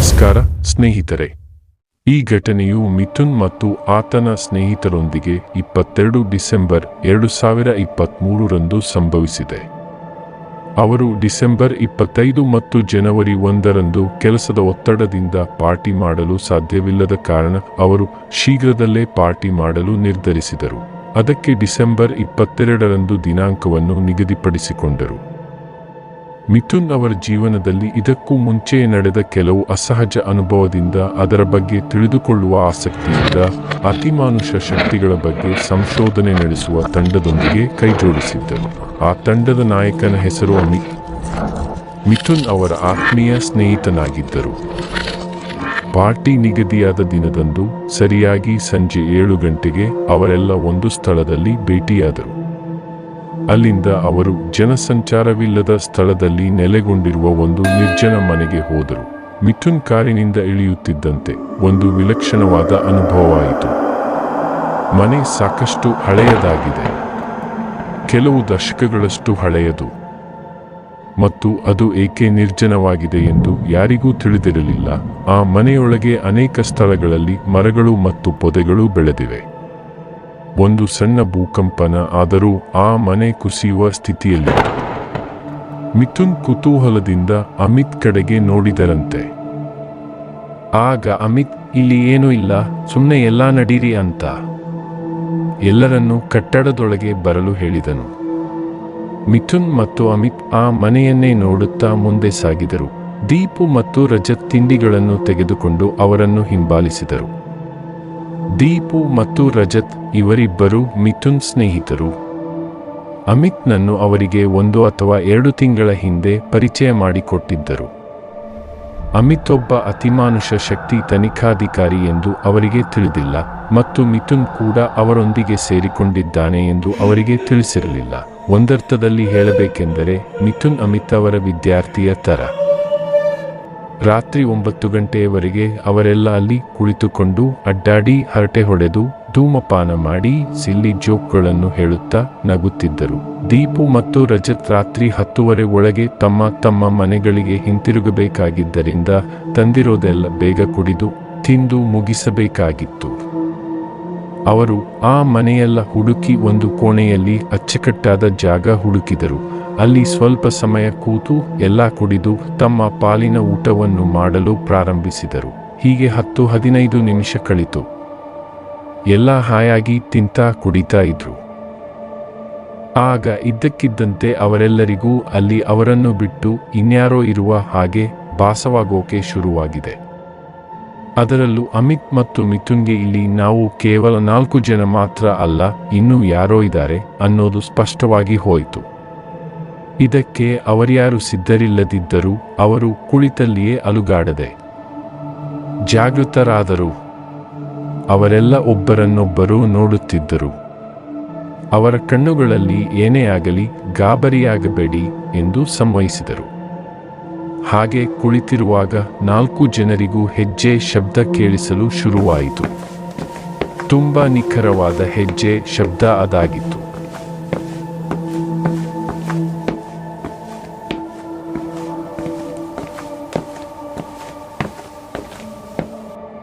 ನಮಸ್ಕಾರ, ಸ್ನೇಹಿತರೆ. ಈ ಘಟನೆಯು ಮಿಥುನ್ ಮತ್ತು ಆತನ ಸ್ನೇಹಿತರೊಂದಿಗೆ ಇಪ್ಪತ್ತೆರಡು ಡಿಸೆಂಬರ್ ಎರಡು ಸಾವಿರ ಇಪ್ಪತ್ತ್ಮೂರರಂದು ಸಂಭವಿಸಿದೆ. ಅವರು ಡಿಸೆಂಬರ್ ಇಪ್ಪತ್ತೈದು ಮತ್ತು ಜನವರಿ ಒಂದರಂದು ಕೆಲಸದ ಒತ್ತಡದಿಂದ ಪಾರ್ಟಿ ಮಾಡಲು ಸಾಧ್ಯವಿಲ್ಲದ ಕಾರಣ ಅವರು ಶೀಘ್ರದಲ್ಲೇ ಪಾರ್ಟಿ ಮಾಡಲು ನಿರ್ಧರಿಸಿದರು. ಅದಕ್ಕೆ ಡಿಸೆಂಬರ್ ಇಪ್ಪತ್ತೆರಡರಂದು ದಿನಾಂಕವನ್ನು ನಿಗದಿಪಡಿಸಿಕೊಂಡರು. ಮಿಥುನ್ ಅವರ ಜೀವನದಲ್ಲಿ ಇದಕ್ಕೂ ಮುಂಚೆ ನಡೆದ ಕೆಲವು ಅಸಹಜ ಅನುಭವದಿಂದ ಅದರ ಬಗ್ಗೆ ತಿಳಿದುಕೊಳ್ಳುವ ಆಸಕ್ತಿಯಿಂದ ಅತಿಮಾನುಷ ಶಕ್ತಿಗಳ ಬಗ್ಗೆ ಸಂಶೋಧನೆ ನಡೆಸುವ ತಂಡದೊಂದಿಗೆ ಕೈಜೋಡಿಸಿದ್ದರು. ಆ ತಂಡದ ನಾಯಕನ ಹೆಸರು ಮಿಥುನ್. ಅವರ ಆತ್ಮೀಯ ಸ್ನೇಹಿತನಾಗಿದ್ದರು. ಪಾರ್ಟಿ ನಿಗದಿಯಾದ ದಿನದಂದು ಸರಿಯಾಗಿ ಸಂಜೆ ಏಳು ಗಂಟೆಗೆ ಅವರೆಲ್ಲ ಒಂದು ಸ್ಥಳದಲ್ಲಿ ಭೇಟಿಯಾದರು. ಅಲ್ಲಿಂದ ಅವರು ಜನಸಂಚಾರವಿಲ್ಲದ ಸ್ಥಳದಲ್ಲಿ ನೆಲೆಗೊಂಡಿರುವ ಒಂದು ನಿರ್ಜನ ಮನೆಗೆ ಹೋದರು. ಮಿಥುನ್ ಕಾರಿನಿಂದ ಇಳಿಯುತ್ತಿದ್ದಂತೆ ಒಂದು ವಿಲಕ್ಷಣವಾದ ಅನುಭವವಾಯಿತು. ಮನೆ ಸಾಕಷ್ಟು ಹಳೆಯದಾಗಿದೆ. ಕೆಲವು ದಶಕಗಳಷ್ಟು ಹಳೆಯದು. ಮತ್ತು ಅದು ಏಕೆ ನಿರ್ಜನವಾಗಿದೆ ಎಂದು ಯಾರಿಗೂ ತಿಳಿದಿರಲಿಲ್ಲ. ಆ ಮನೆಯೊಳಗೆ ಅನೇಕ ಸ್ಥಳಗಳಲ್ಲಿ ಮರಗಳು ಮತ್ತು ಪೊದೆಗಳು ಬೆಳೆದಿವೆ. ಒಂದು ಸಣ್ಣ ಭೂಕಂಪನ ಆದರೂ ಆ ಮನೆ ಕುಸಿಯುವ ಸ್ಥಿತಿಯಲ್ಲಿ. ಮಿಥುನ್ ಕುತೂಹಲದಿಂದ ಅಮಿತ್ ಕಡೆಗೆ ನೋಡಿದರಂತೆ. ಆಗ ಅಮಿತ್, ಇಲ್ಲಿ ಏನೂ ಇಲ್ಲ ಸುಮ್ಮನೆ ಎಲ್ಲ ನಡೀರಿ ಅಂತ. ಎಲ್ಲರನ್ನೂ ಕಟ್ಟಡದೊಳಗೆ ಬರಲು ಹೇಳಿದನು. ಮಿಥುನ್ ಮತ್ತು ಅಮಿತ್ ಆ ಮನೆಯನ್ನೇ ನೋಡುತ್ತಾ ಮುಂದೆ ಸಾಗಿದರು. ದೀಪು ಮತ್ತು ರಜತ್ ತಿಂಡಿಗಳನ್ನು ತೆಗೆದುಕೊಂಡು ಅವರನ್ನು ಹಿಂಬಾಲಿಸಿದರು. ದೀಪು ಮತ್ತು ರಜತ್ ಇವರಿಬ್ಬರು ಮಿಥುನ್ ಸ್ನೇಹಿತರು. ಅಮಿತ್ನನ್ನು ಅವರಿಗೆ ಒಂದು ಅಥವಾ ಎರಡು ತಿಂಗಳ ಹಿಂದೆ ಪರಿಚಯ ಮಾಡಿಕೊಟ್ಟಿದ್ದರು. ಅಮಿತ್ ಒಬ್ಬ ಅತಿಮಾನುಷ ಶಕ್ತಿ ತನಿಖಾಧಿಕಾರಿ ಎಂದು ಅವರಿಗೆ ತಿಳಿದಿಲ್ಲ ಮತ್ತು ಮಿಥುನ್ ಕೂಡ ಅವರೊಂದಿಗೆ ಸೇರಿಕೊಂಡಿದ್ದಾನೆ ಎಂದು ಅವರಿಗೆ ತಿಳಿಸಿರಲಿಲ್ಲ. ಒಂದರ್ಥದಲ್ಲಿ ಹೇಳಬೇಕೆಂದರೆ, ಮಿಥುನ್ ಅಮಿತ್ ಅವರ ವಿದ್ಯಾರ್ಥಿಯ ತರ ರಾತ್ರಿ ಒಂಬತ್ತು ಗಂಟೆಯವರೆಗೆ ಅವರೆಲ್ಲ ಅಲ್ಲಿ ಕುಳಿತುಕೊಂಡು ಅಡ್ಡಾಡಿ ಹರಟೆ ಹೊಡೆದು ಧೂಮಪಾನ ಮಾಡಿ ಸಿಲ್ಲಿ ಜೋಕ್ಗಳನ್ನು ಹೇಳುತ್ತಾ ನಗುತ್ತಿದ್ದರು. ದೀಪು ಮತ್ತು ರಜತ್ ರಾತ್ರಿ ಹತ್ತುವರೆ ಒಳಗೆ ತಮ್ಮ ತಮ್ಮ ಮನೆಗಳಿಗೆ ಹಿಂತಿರುಗಬೇಕಾಗಿದ್ದರಿಂದ ತಂದಿರೋದೆಲ್ಲ ಬೇಗ ಕುಡಿದು ತಿಂದು ಮುಗಿಸಬೇಕಾಗಿತ್ತು. ಅವರು ಆ ಮನೆಯೆಲ್ಲ ಹುಡುಕಿ ಒಂದು ಕೋಣೆಯಲ್ಲಿ ಅಚ್ಚುಕಟ್ಟಾದ ಜಾಗ ಹುಡುಕಿದರು. ಅಲ್ಲಿ ಸ್ವಲ್ಪ ಸಮಯ ಕೂತು ಎಲ್ಲ ಕುಡಿದು ತಮ್ಮ ಪಾಲಿನ ಊಟವನ್ನು ಮಾಡಲು ಪ್ರಾರಂಭಿಸಿದರು. ಹೀಗೆ ಹತ್ತು ಹದಿನೈದು ನಿಮಿಷ ಕಳಿತು. ಎಲ್ಲ ಹಾಯಾಗಿ ತಿಂತಾ ಕುಡಿತಾ ಇದ್ರು. ಆಗ ಇದ್ದಕ್ಕಿದ್ದಂತೆ ಅವರೆಲ್ಲರಿಗೂ ಅಲ್ಲಿ ಅವರನ್ನು ಬಿಟ್ಟು ಇನ್ಯಾರೋ ಇರುವ ಹಾಗೆ ಭಾಸವಾಗೋಕೆ ಶುರುವಾಗಿದೆ. ಅದರಲ್ಲೂ ಅಮಿತ್ ಮತ್ತು ಮಿಥುನ್ಗೆ ಇಲ್ಲಿ ನಾವು ಕೇವಲ ನಾಲ್ಕು ಜನ ಮಾತ್ರ ಅಲ್ಲ, ಇನ್ನೂ ಯಾರೋ ಇದ್ದಾರೆ ಅನ್ನೋದು ಸ್ಪಷ್ಟವಾಗಿ ಹೋಯಿತು. ಇದಕ್ಕೆ ಅವರ್ಯಾರು ಸಿದ್ಧರಿಲ್ಲದಿದ್ದರೂ ಅವರು ಕುಳಿತಲ್ಲಿಯೇ ಅಲುಗಾಡದೆ, ಜಾಗೃತರಾದರು. ಅವರೆಲ್ಲ ಒಬ್ಬರನ್ನೊಬ್ಬರು ನೋಡುತ್ತಿದ್ದರು. ಅವರ ಕಣ್ಣುಗಳಲ್ಲಿ ಏನೇ ಆಗಲಿ ಗಾಬರಿಯಾಗಬೇಡಿ ಎಂದು ಸಂವಹಿಸಿದರು. ಹಾಗೆ ಕುಳಿತಿರುವಾಗ ನಾಲ್ಕು ಜನರಿಗೂ ಹೆಜ್ಜೆ ಶಬ್ದ ಕೇಳಿಸಲು ಶುರುವಾಯಿತು. ತುಂಬ ನಿಖರವಾದ ಹೆಜ್ಜೆ ಶಬ್ದ ಅದಾಗಿತ್ತು.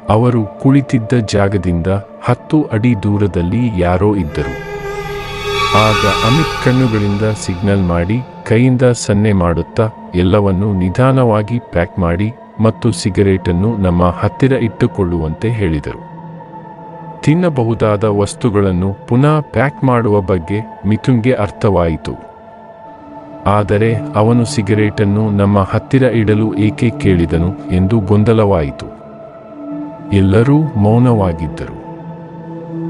ಅವರು ಕುಳಿತಿದ್ದ ಜಾಗದಿಂದ ಹತ್ತು ಅಡಿ ದೂರದಲ್ಲಿ ಯಾರೋ ಇದ್ದರು. ಆಗ ಅಮಿತ್ ಕಣ್ಣುಗಳಿಂದ ಸಿಗ್ನಲ್ ಮಾಡಿ ಕೈಯಿಂದ ಸನ್ನೆ ಮಾಡುತ್ತಾ ಎಲ್ಲವನ್ನೂ ನಿಧಾನವಾಗಿ ಪ್ಯಾಕ್ ಮಾಡಿ ಮತ್ತು ಸಿಗರೇಟನ್ನು ನಮ್ಮ ಹತ್ತಿರ ಇಟ್ಟುಕೊಳ್ಳುವಂತೆ ಹೇಳಿದರು. ತಿನ್ನಬಹುದಾದ ವಸ್ತುಗಳನ್ನು ಪುನಃ ಪ್ಯಾಕ್ ಮಾಡುವ ಬಗ್ಗೆ ಮಿಥುನ್ಗೆ ಅರ್ಥವಾಯಿತು. ಆದರೆ ಅವನು ಸಿಗರೇಟನ್ನು ನಮ್ಮ ಹತ್ತಿರ ಇಡಲು ಏಕೆ ಕೇಳಿದನು ಎಂದು ಗೊಂದಲವಾಯಿತು. ಎಲ್ಲರೂ ಮೌನವಾಗಿದ್ದರು.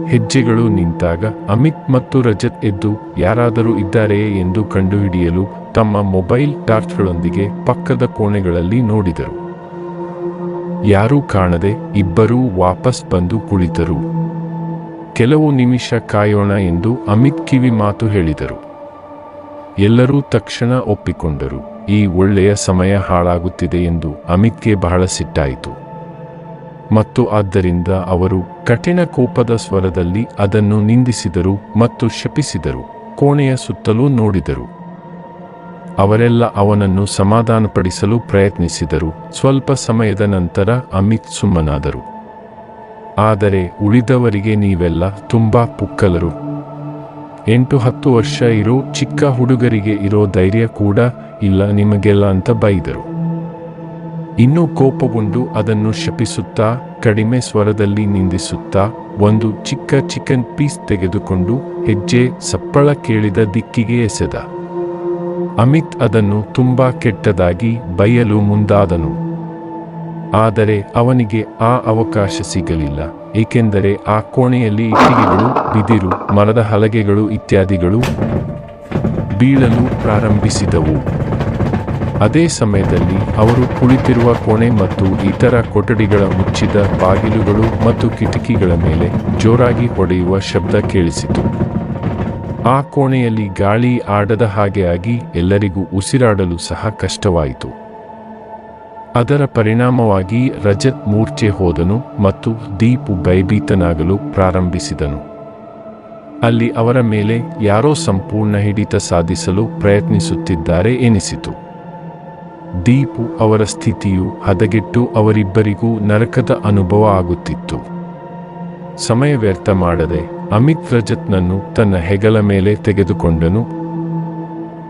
ಹೆಜ್ಜೆಗಳು ನಿಂತಾಗ ಅಮಿತ್ ಮತ್ತು ರಜತ್ ಎದ್ದು ಯಾರಾದರೂ ಇದ್ದಾರೆಯೇ ಎಂದು ಕಂಡುಹಿಡಿಯಲು ತಮ್ಮ ಮೊಬೈಲ್ ಟಾರ್ಚ್ಗಳೊಂದಿಗೆ ಪಕ್ಕದ ಕೋಣೆಗಳಲ್ಲಿ ನೋಡಿದರು. ಯಾರೂ ಕಾಣದೆ ಇಬ್ಬರೂ ವಾಪಸ್ ಬಂದು ಕುಳಿತರು. ಕೆಲವು ನಿಮಿಷ ಕಾಯೋಣ ಎಂದು ಅಮಿತ್ ಕಿವಿ ಮಾತು ಹೇಳಿದರು. ಎಲ್ಲರೂ ತಕ್ಷಣ ಒಪ್ಪಿಕೊಂಡರು. ಈ ಒಳ್ಳೆಯ ಸಮಯ ಹಾಳಾಗುತ್ತಿದೆ ಎಂದು ಅಮಿತ್ಗೆ ಬಹಳ ಸಿಟ್ಟಾಯಿತು. ಮತ್ತು ಆದ್ದರಿಂದ ಅವರು ಕಠಿಣ ಕೋಪದ ಸ್ವರದಲ್ಲಿ ಅದನ್ನು ನಿಂದಿಸಿದರು ಮತ್ತು ಶಪಿಸಿದರು. ಕೋಣೆಯ ಸುತ್ತಲೂ ನೋಡಿದರು. ಅವರೆಲ್ಲ ಅವನನ್ನು ಸಮಾಧಾನಪಡಿಸಲು ಪ್ರಯತ್ನಿಸಿದರು. ಸ್ವಲ್ಪ ಸಮಯದ ನಂತರ ಅಮಿತ್ ಸುಮ್ಮನಾದರು. ಆದರೆ ಉಳಿದವರಿಗೆ ನೀವೆಲ್ಲ ತುಂಬಾ ಪುಕ್ಕಲರು. ಎಂಟು ಹತ್ತು ವರ್ಷ ಇರೋ ಚಿಕ್ಕ ಹುಡುಗರಿಗೆ ಇರೋ ಧೈರ್ಯ ಕೂಡ ಇಲ್ಲ ನಿಮಗೆಲ್ಲ ಅಂತ ಬೈದರು. ಇನ್ನೂ ಕೋಪಗೊಂಡು ಅದನ್ನು ಶಪಿಸುತ್ತಾ, ಕಡಿಮೆ ಸ್ವರದಲ್ಲಿ ನಿಂದಿಸುತ್ತಾ, ಒಂದು ಚಿಕ್ಕ ಚಿಕನ್ ಪೀಸ್ ತೆಗೆದುಕೊಂಡು ಹೆಜ್ಜೆ ಸಪ್ಪಳ ಕೇಳಿದ ದಿಕ್ಕಿಗೆ ಎಸೆದ. ಅಮಿತ್ ಅದನ್ನು ತುಂಬಾ ಕೆಟ್ಟದಾಗಿ ಬೈಯಲು ಮುಂದಾದನು. ಆದರೆ ಅವನಿಗೆ ಆ ಅವಕಾಶ ಸಿಗಲಿಲ್ಲ, ಏಕೆಂದರೆ ಆ ಕೋಣೆಯಲ್ಲಿ ಇಟ್ಟಿಗೆಗಳು, ಬಿದಿರು, ಮರದ ಹಲಗೆಗಳು ಇತ್ಯಾದಿಗಳು ಬೀಳಲು ಪ್ರಾರಂಭಿಸಿದವು. ಅದೇ ಸಮಯದಲ್ಲಿ ಅವರು ಕುಳಿತಿರುವ ಕೋಣೆ ಮತ್ತು ಇತರ ಕೊಠಡಿಗಳ ಮುಚ್ಚಿದ ಬಾಗಿಲುಗಳು ಮತ್ತು ಕಿಟಕಿಗಳ ಮೇಲೆ ಜೋರಾಗಿ ಹೊಡೆಯುವ ಶಬ್ದ ಕೇಳಿಸಿತು. ಆ ಕೋಣೆಯಲ್ಲಿ ಗಾಳಿ ಆಡದ ಹಾಗೆ ಆಗಿ ಎಲ್ಲರಿಗೂ ಉಸಿರಾಡಲು ಸಹ ಕಷ್ಟವಾಯಿತು. ಅದರ ಪರಿಣಾಮವಾಗಿ ರಜತ್ ಮೂರ್ಛೆ ಹೋದನು ಮತ್ತು ದೀಪು ಭಯಭೀತನಾಗಲು ಪ್ರಾರಂಭಿಸಿದನು. ಅಲ್ಲಿ ಅವರ ಮೇಲೆ ಯಾರೋ ಸಂಪೂರ್ಣ ಹಿಡಿತ ಸಾಧಿಸಲು ಪ್ರಯತ್ನಿಸುತ್ತಿದ್ದಾರೆ ಎನಿಸಿತು. ದೀಪು ಅವರ ಸ್ಥಿತಿಯು ಹದಗೆಟ್ಟು ಅವರಿಬ್ಬರಿಗೂ ನರಕದ ಅನುಭವ ಆಗುತ್ತಿತ್ತು. ಸಮಯ ವ್ಯರ್ಥ ಮಾಡದೆ ಅಮಿತ್ ರಜತ್ನನ್ನು ತನ್ನ ಹೆಗಲ ಮೇಲೆ ತೆಗೆದುಕೊಂಡನು.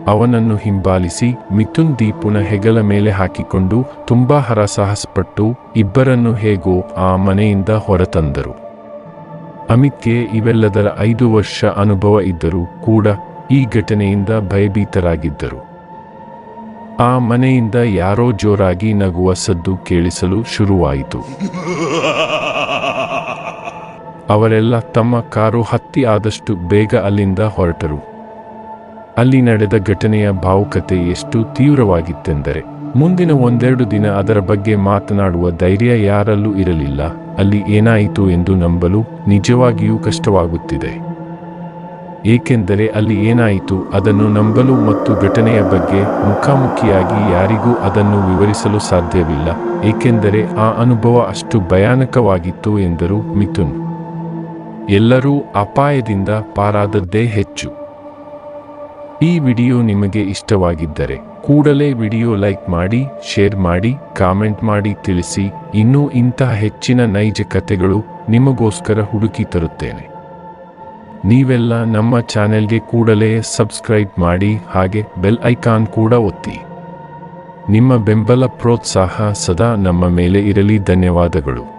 ಅವನನ್ನು ಹಿಂಬಾಲಿಸಿ ಮಿಥುನ್ ದೀಪುನ ಹೆಗಲ ಮೇಲೆ ಹಾಕಿಕೊಂಡು ತುಂಬಾ ಹರಸಾಹಸಪಟ್ಟು ಇಬ್ಬರನ್ನು ಹೇಗೋ ಆ ಮನೆಯಿಂದ ಹೊರತಂದರು. ಅಮಿತ್ಗೆ ಇವೆಲ್ಲದರ ಐದು ವರ್ಷ ಅನುಭವ ಇದ್ದರೂ ಕೂಡ ಈ ಘಟನೆಯಿಂದ ಭಯಭೀತರಾಗಿದ್ದರು. ಆ ಮನೆಯಿಂದ ಯಾರೋ ಜೋರಾಗಿ ನಗುವ ಸದ್ದು ಕೇಳಿಸಲು ಶುರುವಾಯಿತು. ಅವರೆಲ್ಲ ತಮ್ಮ ಕಾರು ಹತ್ತಿ ಆದಷ್ಟು ಬೇಗ ಅಲ್ಲಿಂದ ಹೊರಟರು. ಅಲ್ಲಿ ನಡೆದ ಘಟನೆಯ ಭಾವುಕತೆ ಎಷ್ಟು ತೀವ್ರವಾಗಿತ್ತೆಂದರೆ, ಮುಂದಿನ ಒಂದೆರಡು ದಿನ ಅದರ ಬಗ್ಗೆ ಮಾತನಾಡುವ ಧೈರ್ಯ ಯಾರಲ್ಲೂ ಇರಲಿಲ್ಲ. ಅಲ್ಲಿ ಏನಾಯಿತು ಎಂದು ನಂಬಲು ನಿಜವಾಗಿಯೂ ಕಷ್ಟವಾಗುತ್ತಿದೆ. ಏಕೆಂದರೆ ಅಲ್ಲಿ ಏನಾಯಿತು ಅದನ್ನು ನಂಬಲು ಮತ್ತು ಘಟನೆಯ ಬಗ್ಗೆ ಮುಖಾಮುಖಿಯಾಗಿ ಯಾರಿಗೂ ಅದನ್ನು ವಿವರಿಸಲು ಸಾಧ್ಯವಿಲ್ಲ, ಏಕೆಂದರೆ ಆ ಅನುಭವ ಅಷ್ಟು ಭಯಾನಕವಾಗಿತ್ತು ಎಂದರು ಮಿಥುನ್. ಎಲ್ಲರೂ ಅಪಾಯದಿಂದ ಪಾರಾದದ್ದೇ ಹೆಚ್ಚು. ಈ ವಿಡಿಯೋ ನಿಮಗೆ ಇಷ್ಟವಾಗಿದ್ದರೆ ಕೂಡಲೇ ವಿಡಿಯೋ ಲೈಕ್ ಮಾಡಿ, ಶೇರ್ ಮಾಡಿ, ಕಾಮೆಂಟ್ ಮಾಡಿ ತಿಳಿಸಿ, ಇನ್ನೂ ಇಂತಹ ಹೆಚ್ಚಿನ ನೈಜ ಕಥೆಗಳು ನಿಮಗೋಸ್ಕರ ಹುಡುಕಿ ತರುತ್ತೇನೆ. ನೀವೆಲ್ಲ ನಮ್ಮ ಚಾನೆಲ್ಗೆ ಕೂಡಲೇ ಸಬ್ಸ್ಕ್ರೈಬ್ ಮಾಡಿ ಹಾಗೆ ಬೆಲ್ ಐಕಾನ್ ಕೂಡ ಒತ್ತಿ. ನಿಮ್ಮ ಬೆಂಬಲ ಪ್ರೋತ್ಸಾಹ ಸದಾ ನಮ್ಮ ಮೇಲೆ ಇರಲಿ, ಧನ್ಯವಾದಗಳು.